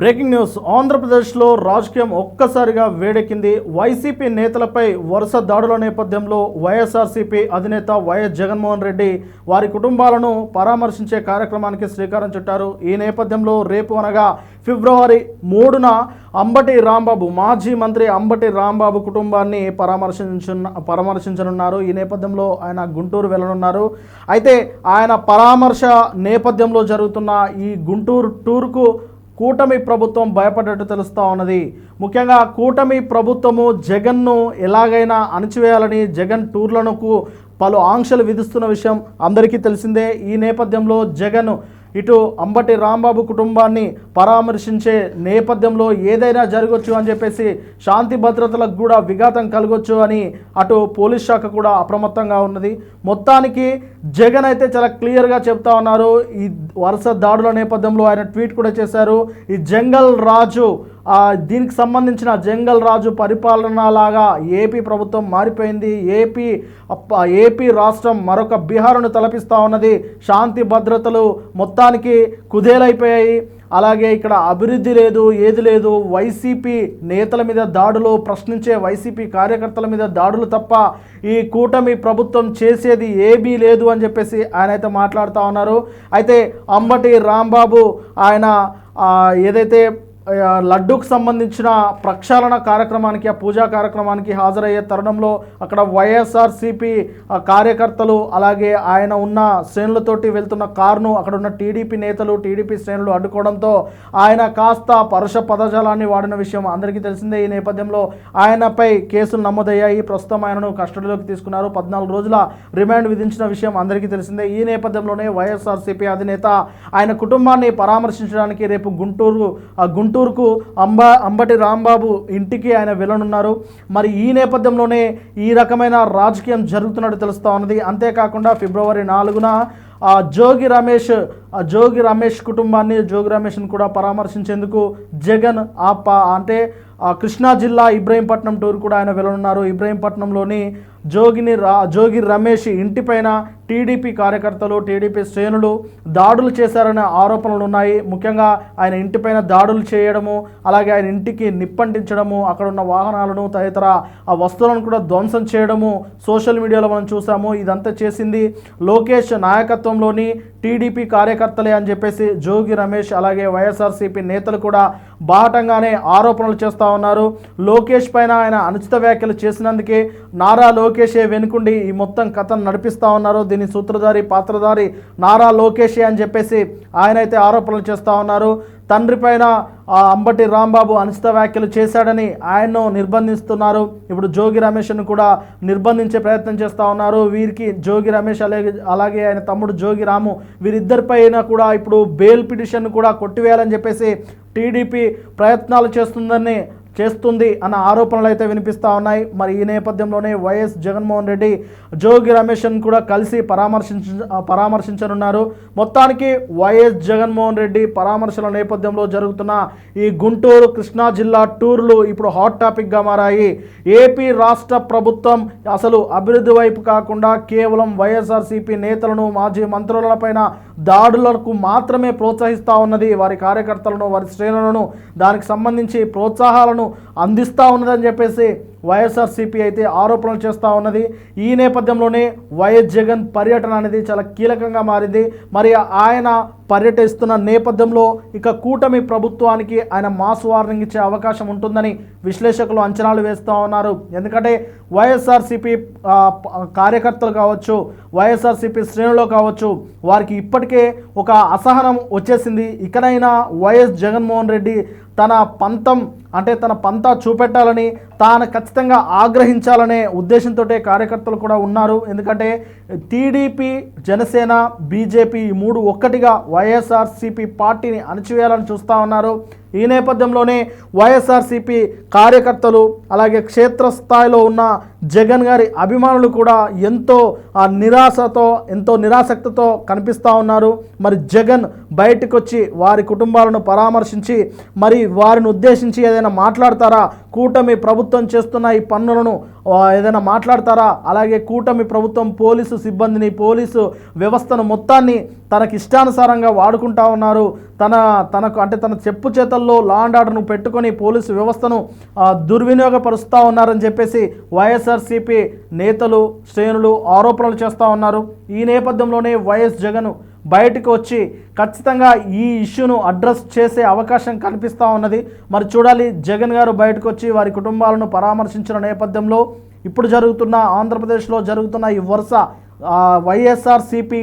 Breaking news. ఆంధ్రప్రదేశ్లో రాజకీయం ఒక్కసారిగా వేడెక్కింది. వైసీపీ నేతలపై వరుస దాడుల నేపథ్యంలో వైఎస్ఆర్సీపీ అధినేత వైఎస్ జగన్మోహన్ రెడ్డి వారి కుటుంబాలను పరామర్శించే కార్యక్రమానికి శ్రీకారం చుట్టారు. ఈ నేపథ్యంలో రేపు అనగా ఫిబ్రవరి మూడున అంబటి రాంబాబు మాజీ మంత్రి అంబటి రాంబాబు కుటుంబాన్ని పరామర్శించున్న పరామర్శించనున్నారు. ఈ నేపథ్యంలో ఆయన గుంటూరు వెళ్ళనున్నారు. అయితే ఆయన పరామర్శ నేపథ్యంలో జరుగుతున్న ఈ గుంటూరు టూర్కు కూటమి ప్రభుత్వం భయపడ్డట్టు తెలుస్తూ ఉన్నది. ముఖ్యంగా కూటమి ప్రభుత్వము జగన్ను ఎలాగైనా అణచివేయాలని జగన్ టూర్లకు పలు ఆంక్షలు విధిస్తున్న విషయం అందరికీ తెలిసిందే. ఈ నేపథ్యంలో జగన్ ఇటు అంబటి రాంబాబు కుటుంబాన్ని పరామర్శించే నేపథ్యంలో ఏదైనా జరగవచ్చు అని చెప్పేసి శాంతి భద్రతలకు కూడా విఘాతం కలగొచ్చు అని అటు పోలీస్ శాఖ కూడా అప్రమత్తంగా ఉన్నది. మొత్తానికి జగన్ అయితే చాలా క్లియర్గా చెప్తా ఉన్నారు. ఈ వరుస దాడుల నేపథ్యంలో ఆయన ట్వీట్ కూడా చేశారు. ఈ జంగల్ రాజు దీనికి సంబంధించిన జంగల్ రాజు పరిపాలన లాగా ఏపీ ప్రభుత్వం మారిపోయింది. ఏపీ ఏపీ రాష్ట్రం మరొక బీహారును తలపిస్తూ ఉన్నది. శాంతి భద్రతలు మొత్తానికి కుదేలైపోయాయి. అలాగే ఇక్కడ అభివృద్ధి లేదు ఏది లేదు. వైసీపీ నేతల మీద దాడులు ప్రశ్నించే వైసీపీ కార్యకర్తల మీద దాడులు తప్ప ఈ కూటమి ప్రభుత్వం చేసేది ఏమీ లేదు అని చెప్పేసి ఆయన అయితే మాట్లాడుతూ ఉన్నారు. అయితే అంబటి రాంబాబు ఆయన ఏదైతే లడ్డూకు సంబంధించిన ప్రక్షాళన కార్యక్రమానికి ఆ పూజా కార్యక్రమానికి హాజరయ్యే తరుణంలో అక్కడ వైఎస్ఆర్సీపీ కార్యకర్తలు అలాగే ఆయన ఉన్న శ్రేణులతోటి వెళ్తున్న కారును అక్కడ ఉన్న టీడీపీ నేతలు టీడీపీ శ్రేణులు అడ్డుకోవడంతో ఆయన కాస్త పరుష పదజాలాన్ని వాడిన విషయం అందరికీ తెలిసిందే. ఈ నేపథ్యంలో ఆయనపై కేసులు నమోదయ్యాయి. ప్రస్తుతం ఆయనను కస్టడీలోకి తీసుకున్నారు. పద్నాలుగు రోజుల రిమాండ్ విధించిన విషయం అందరికీ తెలిసిందే. ఈ నేపథ్యంలోనే వైఎస్ఆర్సీపీ అధినేత ఆయన కుటుంబాన్ని పరామర్శించడానికి రేపు గుంటూరు గుంటూరు గుంటూరుకు అంబ అంబటి రాంబాబు ఇంటికి ఆయన వెళ్ళనున్నారు. మరి ఈ నేపథ్యంలోనే ఈ రకమైన రాజకీయం జరుగుతున్నట్టు తెలుస్తూ ఉన్నది. అంతేకాకుండా ఫిబ్రవరి నాలుగున ఆ జోగి రమేష్ ఆ జోగి రమేష్ కుటుంబాన్ని జోగి రమేష్ని కూడా పరామర్శించేందుకు జగన్ ఆ అంటే కృష్ణా జిల్లా ఇబ్రహీంపట్నం టూర్ కూడా ఆయన వెళ్ళనున్నారు. ఇబ్రహీంపట్నంలోని జోగిని రా జోగి రమేష్ ఇంటిపైన టీడీపీ కార్యకర్తలు టీడీపీ శ్రేణులు దాడులు చేశారనే ఆరోపణలు ఉన్నాయి. ముఖ్యంగా ఆయన ఇంటిపైన దాడులు చేయడము అలాగే ఆయన ఇంటికి నిప్పంటించడము అక్కడ ఉన్న వాహనాలను తదితర ఆ వస్తువులను కూడా ధ్వంసం చేయడము సోషల్ మీడియాలో మనం చూసాము. ఇదంతా చేసింది లోకేష్ నాయకత్వంలోని టీడీపీ కార్యకర్తలే అని చెప్పేసి జోగి రమేష్ అలాగే వైఎస్ఆర్సీపీ నేతలు కూడా బాహటంగానే ఆరోపణలు చేస్తూ ఉన్నారు. లోకేష్ పైన ఆయన అనుచిత వ్యాఖ్యలు చేసినందుకే నారా లోకేష్ లోకేషే వెనుకుండి ఈ మొత్తం కథను నడిపిస్తూ ఉన్నారు? దీని సూత్రధారి పాత్రధారి నారా లోకేషే అని చెప్పేసి ఆయన అయితే ఆరోపణలు చేస్తూ ఉన్నారు. తండ్రి పైన అంబటి రాంబాబు అనుచిత వ్యాఖ్యలు చేశాడని ఆయన్ను నిర్బంధిస్తున్నారు. ఇప్పుడు జోగి రమేష్ను కూడా నిర్బంధించే ప్రయత్నం చేస్తూ ఉన్నారు. వీరికి జోగి రమేష్ అలాగే అలాగే ఆయన తమ్ముడు జోగి రాము వీరిద్దరిపైన కూడా ఇప్పుడు బెయిల్ పిటిషన్ కూడా కొట్టివేయాలని చెప్పేసి టీడీపీ ప్రయత్నాలు చేస్తుందని చేస్తుంది అన్న ఆరోపణలు అయితే వినిపిస్తూ ఉన్నాయి. మరి ఈ నేపథ్యంలోనే వైఎస్ జగన్మోహన్ రెడ్డి జోగి రమేష్ను కూడా కలిసి పరామర్శించ పరామర్శించనున్నారు. మొత్తానికి వైఎస్ జగన్మోహన్ రెడ్డి పరామర్శల నేపథ్యంలో జరుగుతున్న ఈ గుంటూరు కృష్ణా జిల్లా టూర్లు ఇప్పుడు హాట్ టాపిక్గా మారాయి. ఏపీ రాష్ట్ర ప్రభుత్వం అసలు అభివృద్ధి వైపు కాకుండా కేవలం వైఎస్ఆర్సీపీ నేతలను మాజీ మంత్రులపైన దాడులకు మాత్రమే ప్రోత్సహిస్తూ ఉన్నది. వారి కార్యకర్తలను వారి శ్రేణులను దానికి సంబంధించి ప్రోత్సాహాలను అందిస్తూ ఉన్నదని చెప్పేసి వైఎస్ఆర్సీపీ అయితే ఆరోపణలు చేస్తూ ఉన్నది. ఈ నేపథ్యంలోనే వైఎస్ జగన్ పర్యటన అనేది చాలా కీలకంగా మారింది. మరి ఆయన పర్యటిస్తున్న నేపథ్యంలో ఇక కూటమి ప్రభుత్వానికి ఆయన మాస్ వార్నింగ్ ఇచ్చే అవకాశం ఉంటుందని విశ్లేషకులు అంచనాలు వేస్తూ ఉన్నారు. ఎందుకంటే వైఎస్ఆర్సీపీ కార్యకర్తలు కావచ్చు వైఎస్ఆర్సీపీ శ్రేణులు కావచ్చు వారికి ఇప్పటికే ఒక అసహనం వచ్చేసింది. ఇకనైనా వైఎస్ జగన్మోహన్ రెడ్డి తన పంతం అంటే తన పంతా చూపెట్టాలని తాను ఖచ్చితంగా ఆగ్రహించాలనే ఉద్దేశంతో కార్యకర్తలు కూడా ఉన్నారు. ఎందుకంటే టీడీపీ జనసేన బీజేపీ ఈ మూడు ఒక్కటిగా వైఎస్ఆర్సీపీ పార్టీని అణచివేయాలని చూస్తూ ఉన్నారు. ఈ నేపథ్యంలోనే వైఎస్ఆర్సీపీ కార్యకర్తలు అలాగే క్షేత్రస్థాయిలో ఉన్న జగన్ గారి అభిమానులు కూడా ఎంతో ఆ నిరాశతో ఎంతో నిరాసక్తతో కనిపిస్తూ ఉన్నారు. మరి జగన్ బయటకు వచ్చి వారి కుటుంబాలను పరామర్శించి మరి వారిని ఉద్దేశించి ఏదైనా మాట్లాడతారా? కూటమి ప్రభుత్వం చేస్తున్న ఈ పన్నులను ఏదైనా మాట్లాడతారా? అలాగే కూటమి ప్రభుత్వం పోలీసు సిబ్బందిని పోలీసు వ్యవస్థను మొత్తాన్ని తనకి ఇష్టానుసారంగా వాడుకుంటా ఉన్నారు. తన తనకు అంటే తన చెప్పు చేతల్లో లా అండ్ ఆర్డర్ను పెట్టుకొని పోలీసు వ్యవస్థను దుర్వినియోగపరుస్తూ ఉన్నారని చెప్పేసి వైఎస్ వైఎస్ఆర్సీపీ నేతలు శ్రేణులు ఆరోపణలు చేస్తూ ఉన్నారు. ఈ నేపథ్యంలోనే వైఎస్ జగన్ బయటకు వచ్చి ఖచ్చితంగా ఈ ఇష్యూను అడ్రస్ చేసే అవకాశం కనిపిస్తూ ఉన్నది. మరి చూడాలి జగన్ గారు బయటకు వచ్చి వారి కుటుంబాలను పరామర్శించిన నేపథ్యంలో ఇప్పుడు జరుగుతున్న ఆంధ్రప్రదేశ్లో జరుగుతున్న ఈ వరుస వైఎస్ఆర్సిపి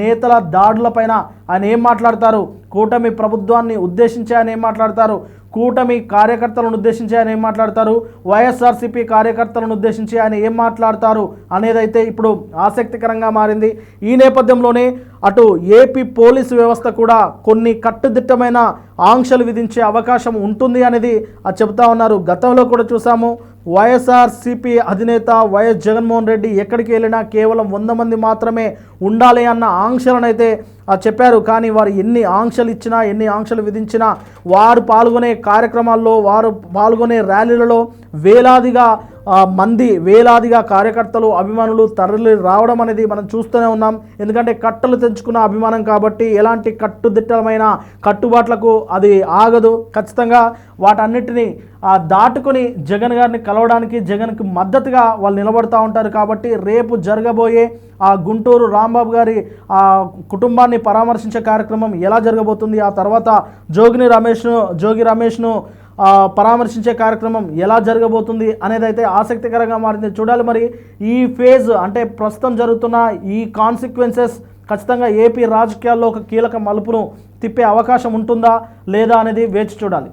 నేతల దాడులపైన ఆయన ఏం మాట్లాడతారు? కూటమి ప్రభుత్వాన్ని ఉద్దేశించి ఆయన ఏం మాట్లాడతారు? కూటమి కార్యకర్తలను ఉద్దేశించి ఆయన ఏం మాట్లాడతారు? వైఎస్ఆర్సీపీ కార్యకర్తలను ఉద్దేశించి ఆయన ఏం మాట్లాడతారు అనేదైతే ఇప్పుడు ఆసక్తికరంగా మారింది. ఈ నేపథ్యంలోనే అటు ఏపీ పోలీసు వ్యవస్థ కూడా కొన్ని కట్టుదిట్టమైన ఆంక్షలు విధించే అవకాశం ఉంటుంది అనేది అది చెబుతా ఉన్నారు. గతంలో కూడా చూసాము. వైఎస్ఆర్సీపీ అధినేత వైఎస్ జగన్మోహన్ రెడ్డి ఎక్కడికి వెళ్ళినా కేవలం వంద మంది మాత్రమే ఉండాలి అన్న ఆంక్షలను అయితే చెప్పారు. కానీ వారు ఎన్ని ఆంక్షలు ఇచ్చినా ఎన్ని ఆంక్షలు విధించినా వారు పాల్గొనే కార్యక్రమాల్లో వారు పాల్గొనే ర్యాలీలలో వేలాదిగా మంది వేలాదిగా కార్యకర్తలు అభిమానులు తరలి రావడం అనేది మనం చూస్తూనే ఉన్నాం. ఎందుకంటే కట్టలు తెంచుకున్న అభిమానం కాబట్టి ఎలాంటి కట్టుదిట్టమైన కట్టుబాట్లకు అది ఆగదు. ఖచ్చితంగా వాటన్నిటిని దాటుకుని దాటుకొని జగన్ గారిని కలవడానికి జగన్కి మద్దతుగా వాళ్ళు నిలబడతా ఉంటారు కాబట్టి రేపు జరగబోయే ఆ గుంటూరు రాంబాబు గారి ఆ కుటుంబాన్ని పరామర్శించే కార్యక్రమం ఎలా జరగబోతుంది ఆ తర్వాత జోగిని రమేష్ను జోగి రమేష్ను పరామర్శించే కార్యక్రమం ఎలా జరగబోతుంది అనేది అయితే ఆసక్తికరంగా మారింది. చూడాలి మరి ఈ ఫేజ్ అంటే ప్రస్తుతం జరుగుతున్న ఈ కాన్సిక్వెన్సెస్ ఖచ్చితంగా ఏపీ రాజకీయాల్లో ఒక కీలక మలుపును తిప్పే అవకాశం ఉంటుందా లేదా అనేది వేచి చూడాలి.